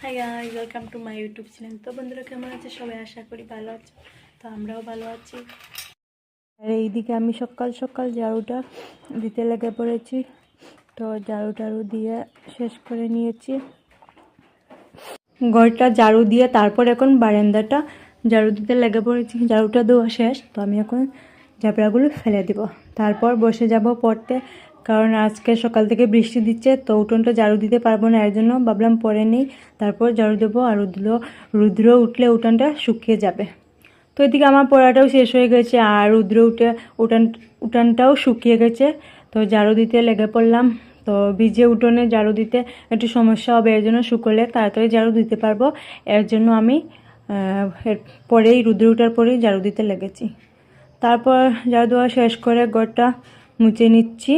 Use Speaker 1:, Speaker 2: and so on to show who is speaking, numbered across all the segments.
Speaker 1: Hi guys welcome to my YouTube channel তো বন্ধুরা, কেমন আছে? সবাই আশা করি ভালো আছো। তো আমরাও ভালো আছি। আর এইদিকে আমি সকাল সকাল ঝাড়ুটা দিতে লেগে পড়েছি। তো ঝাড়ু টাড়ু দিয়ে শেষ করে নিয়েছি। ঘরটা ঝাড়ু দিয়ে তারপর এখন বারান্দাটা ঝাড়ু দিতে লেগে পড়েছি। ঝাড়ুটা দেওয়া শেষ। তো আমি এখন ঝাপড়াগুলো ফেলে দিব। তারপর বসে যাব পড়তে। কারণ আজকে সকাল থেকে বৃষ্টি দিচ্ছে, তো উঠোনটা ঝাড়ু দিতে পারব না, এর জন্য ভাবলাম পরে নেই। তারপর ঝাড়ু দেবো আর রুদ্র রুদ্র উঠলে উঠোনটা শুকিয়ে যাবে। তো এদিকে আমার পড়াটাও শেষ হয়ে গেছে আর রুদ্র উঠে, উঠান, উঠানটাও শুকিয়ে গেছে। তো ঝাড়ু দিতে লেগে পড়লাম। তো ভিজে উঠোনে ঝাড়ু দিতে একটু সমস্যা হবে, এর জন্য শুকলে তাড়াতাড়ি ঝাড়ু দিতে পারব। এর জন্য আমি এর পরেই, রুদ্র উঠার পরেই ঝাড়ু দিতে লেগেছি। তারপর ঝাড়ু দেওয়া শেষ করে ঘরটা মুছে নিচ্ছি।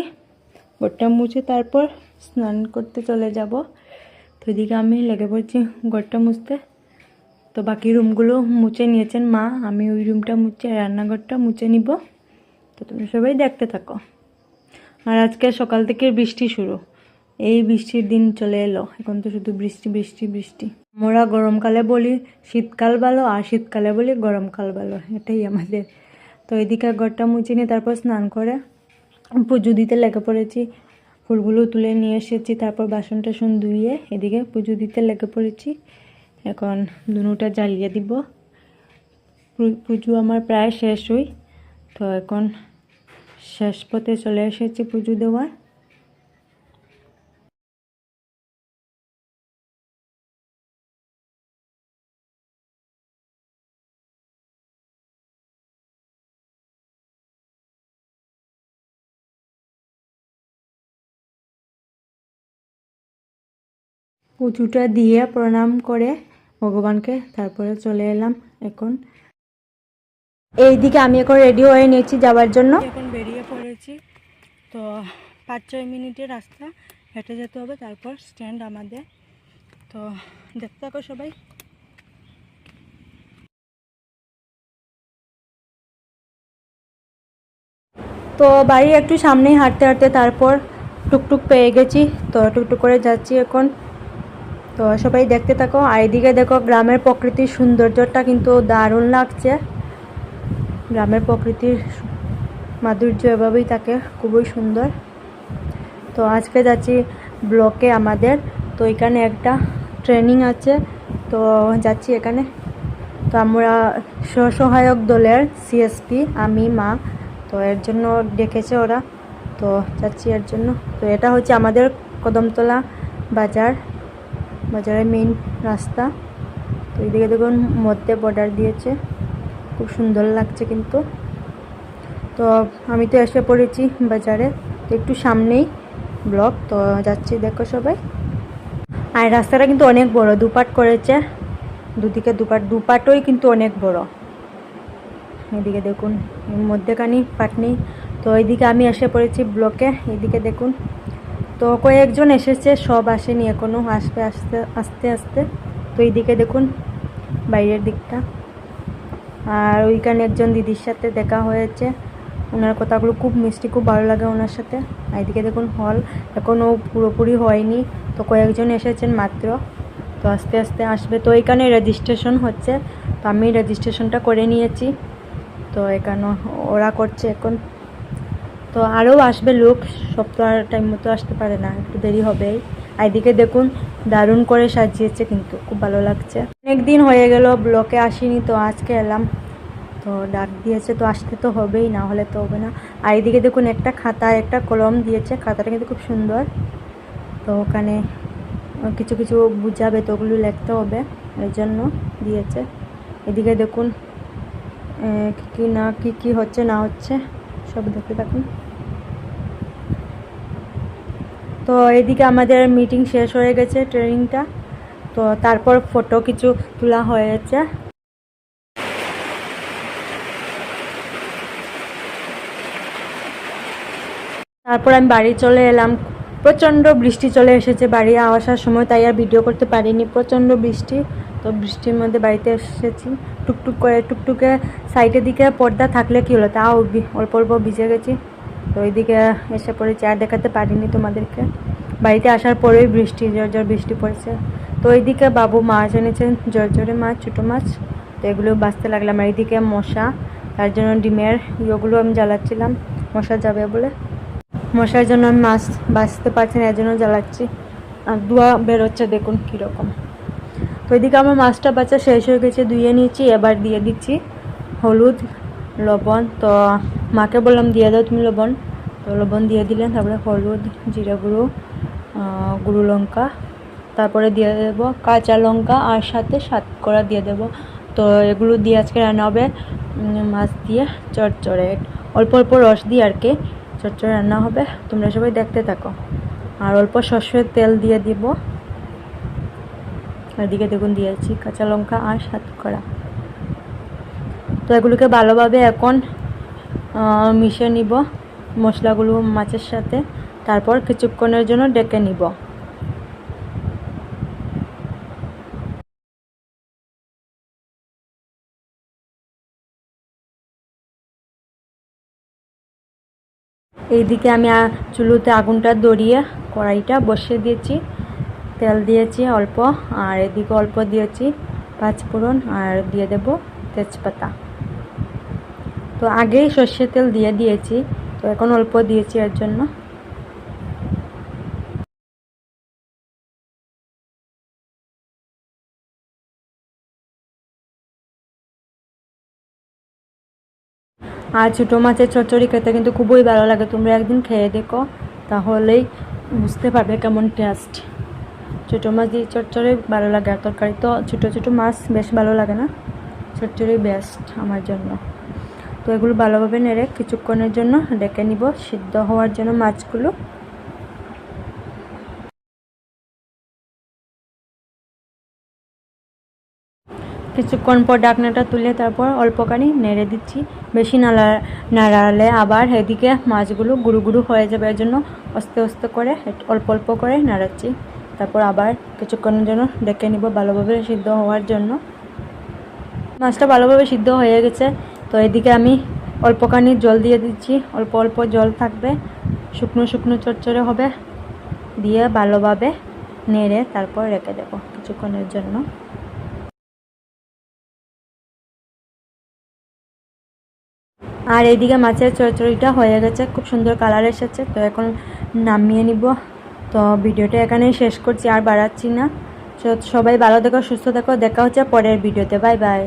Speaker 1: ঘরটা মুছে তারপর স্নান করতে চলে যাব। তো এদিকে আমি লেগে পড়ছি ঘরটা মুছতে। তো বাকি রুমগুলো মুছে নিয়েছেন মা, আমি ওই রুমটা মুছে রান্নাঘরটা মুছে নিব। তো তুমি সবাই দেখতে থাকো। আর আজকে সকাল থেকে বৃষ্টি শুরু। এই বৃষ্টির দিন চলে এলো। এখন তো শুধু বৃষ্টি বৃষ্টি বৃষ্টি। আমরা গরমকালে বলি শীতকাল ভালো, আর শীতকালে বলি গরমকাল ভালো। এটাই আমাদের। তো এদিকে ঘরটা মুছে নিয়ে তারপর স্নান করে পুজো দিতে লেগে পড়েছি। ফুলগুলো তুলে নিয়ে এসেছি, তারপর বাসন টাসন ধুয়ে এদিকে পুজো দিতে লেগে পড়েছি। এখন দুটা জ্বালিয়ে দিব। পুজো আমার প্রায় শেষ হই, তো এখন শেষ পথে চলে এসেছি পুজো দেওয়ার। পুজোটা দিয়ে প্রণাম করে ভগবানকে তারপরে চলে এলাম এখন। এইদিকে আমি এখন রেডি হয়ে নিয়েছি যাওয়ার জন্য। এখন বেরিয়ে পড়েছি। তো পাঁচ ছয় মিনিটের রাস্তা হেঁটে যেতে হবে তারপর স্ট্যান্ড আমাদের। তো দেখতে থাকো সবাই। তো বাড়ি একটু সামনেই হাঁটতে হাঁটতে তারপর টুকটুক পেয়ে গেছি। তো টুকটুক করে যাচ্ছি এখন। তো সবাই দেখতে থাকো, আর এদিকে দেখো গ্রামের প্রকৃতির সৌন্দর্যটা কিন্তু দারুণ লাগছে। গ্রামের প্রকৃতির মাধুর্য এভাবেই থাকে, খুবই সুন্দর। তো আজকে যাচ্ছি ব্লকে আমাদের, তো এখানে একটা ট্রেনিং আছে, তো যাচ্ছি এখানে। তো আমরা স্বসহায়ক দলের সিএসপি, আমি, মা, তো এর জন্য ডেকেছে ওরা। তো যাচ্ছি এর জন্য। তো এটা হচ্ছে আমাদের কদমতলা বাজার। বাজারের মেইন রাস্তা। তো এইদিকে দেখুন মধ্যে বর্ডার দিয়েছে। খুব সুন্দর লাগছে কিন্তু। তো আমি তো এসে পড়েছি বাজারে। তো একটু সামনেই ব্লক তো যাচ্ছি দেখো সবাই। আর রাস্তাটা কিন্তু অনেক বড়, দুপাট করেছে। দুদিকে দুপাট, দুপাটই কিন্তু অনেক বড়। এদিকে দেখুন মধ্যেখানি পাট নেই তো এইদিকে আমি এসে পড়েছি ব্লকে এইদিকে দেখুন তো কয়েকজন এসেছে, সব আসেনি এখনও আসবে, আসতে, আস্তে আস্তে। তো এইদিকে দেখুন, বাইরের দিকটা। আর ওইখানে একজন দিদির সাথে দেখা হয়েছে। ওনার কথাগুলো খুব মিষ্টি, খুব ভালো লাগে ওনার সাথে। এদিকে দেখুন হল এখনও পুরোপুরি হয়নি। তো কয়েকজন এসেছেন মাত্র। তো আস্তে আস্তে আসবে। তো এখানে রেজিস্ট্রেশন হচ্ছে। তো আমি রেজিস্ট্রেশনটা করে নিয়েছি। তো এখানে ওরা করছে এখন। তো আরও আসবে লোক, সব তো আর টাইম মতো আসতে পারে না, একটু দেরি আর এদিকে দেখুন, দারুণ করে সাজিয়েছে কিন্তু, খুব ভালো লাগছে। অনেক দিন হয়ে গেল ব্লকে আসিনি, তো আজকে এলাম। তো ডাক দিয়েছে, তো আসতে তো হবেই, না হলে তো হবে না। আর এদিকে দেখুন, একটা খাতা, একটা কলম দিয়েছে, খাতাটা কিন্তু খুব সুন্দর। তো ওখানে কিছু কিছু বুঝাবে, তো ওগুলো লিখতে হবে এর জন্য দিয়েছে। এদিকে দেখুন কি না, কি কি হচ্ছে, না হচ্ছে। সব দেখতে থাকুন। তো এদিকে আমাদের মিটিং শেষ হয়ে গেছে ট্রেনিংটা। তো তারপর ফটো কিছু তোলা হয়েছে। তারপর আমি বাড়ি চলে এলাম। প্রচণ্ড বৃষ্টি চলে এসেছে। বাড়ি আসার সময় তাই আর ভিডিও করতে পারিনি। প্রচণ্ড বৃষ্টি। তো বৃষ্টির মধ্যে বাড়িতে এসেছি। টুকটুক করে, টুকটুকে সাইডের দিকে পর্দা থাকলে কী হলো? তাও অল্প অল্প ভিজে গেছি। তো ওইদিকে এসে পড়েছি আর দেখাতে পারিনি তোমাদেরকে। বাড়িতে আসার পরেই বৃষ্টি ঝড় ঝড় বৃষ্টি পড়েছে। তো ওইদিকে বাবু মাছ এনেছেন জোরে মাছ, ছোটো মাছ। তো এগুলো বাঁচতে লাগলাম। আর এইদিকে মশা, তার জন্য ডিমের ইয়েগুলো আমি জ্বালাচ্ছিলাম। মশা যাবে বলে। মশার জন্য আমি মাছ বাঁচতে পারছি না, এর জন্য জ্বালাচ্ছি। আর ধোয়া বেরোচ্ছে, দেখুন কীরকম। তো এদিকে আমার মাছটা বাচ্চা শেষ হয়ে গেছে, ধুয়ে নিয়েছি, এবার দিয়ে দিচ্ছি হলুদ, লবণ। তো মাকে বললাম, দিয়ে দাও তুমি লবণ। তো লবণ দিয়ে দিলেন, তারপরে হলুদ, জিরা গুঁড়ো গুঁড়ো লঙ্কা, তারপরে দিয়ে দেবো কাঁচা লঙ্কা আর সাথে সাত করা দিয়ে দেবো। তো এগুলো দিয়ে আজকে রান্না হবে মাছ দিয়ে চড়চড়ে অল্প অল্প রস দিয়ে আর কি চড়চড়ে রান্না হবে, তোমরা সবাই দেখতে থাকো। আর অল্প সর্ষের তেল দিয়ে দিব। এদিকে দেখুন দিয়েছি, কাঁচা লঙ্কা আর সাত করা। তো এগুলোকে ভালোভাবে এখন মিশিয়ে নিব মশলাগুলো মাছের সাথে, তারপর কিছুক্ষণের জন্য ডেকে নিব। এইদিকে আমি চুলোতে আগুনটা ধরিয়ে কড়াইটা বসিয়ে দিয়েছি। তেল দিয়েছি অল্প, আর এদিকে অল্প দিয়েছি পাঁচফোড়ন আর দিয়ে দেব তেজপাতা। তো আগেই সর্ষের তেল দিয়ে দিয়েছি, তো এখন অল্প দিয়েছি এর জন্য। আর ছোটো মাছের চচ্চড়ি খেতে কিন্তু খুবই ভালো লাগে, তোমরা একদিন খেয়ে দেখো, তাহলেই বুঝতে পারবে কেমন টেস্ট ছোটো মাছ দিয়ে চচ্চড়ি ভালো লাগে, আর তরকারি তো ছোটো ছোটো মাছ বেশ ভালো লাগে না? চচ্চড়ি বেস্ট আমার জন্য। তো এগুলো ভালোভাবে নেড়ে কিছুক্ষণের জন্য ডেকে নিব, সিদ্ধ হওয়ার জন্য মাছগুলো। কিছুক্ষণ পর ডাকনাটা তুলে তারপর অল্পখানি নেড়ে দিচ্ছি। বেশি নাড়া নাড়ালে আবার এদিকে মাছগুলো গুঁড়ো গুঁড়ো হয়ে যাবে, এর জন্য আস্তে আস্তে করে অল্প অল্প করে নাড়াচ্ছি। তারপর আবার কিছুক্ষণের জন্য ডেকে নিব ভালোভাবে সিদ্ধ হওয়ার জন্য। মাছটা ভালোভাবে সিদ্ধ হয়ে গেছে। তো এদিকে আমি অল্পখানি জল দিয়ে দিচ্ছি। অল্প অল্প জল থাকবে। শুকনো শুকনো চচ্চড়ে হবে। দিয়ে ভালোভাবে নেড়ে তারপর রেখে দেবো কিছুক্ষণের জন্য। আর এইদিকে মাছের চচ্চড়িটা হয়ে গেছে। খুব সুন্দর কালার এসেছে। তো এখন নামিয়ে নিব। তো ভিডিওটা এখানেই শেষ করছি, আর বাড়াচ্ছি না। সবাই ভালো দেখো সুস্থ থেকো, দেখা হচ্ছে পরের ভিডিওতে। Bye bye.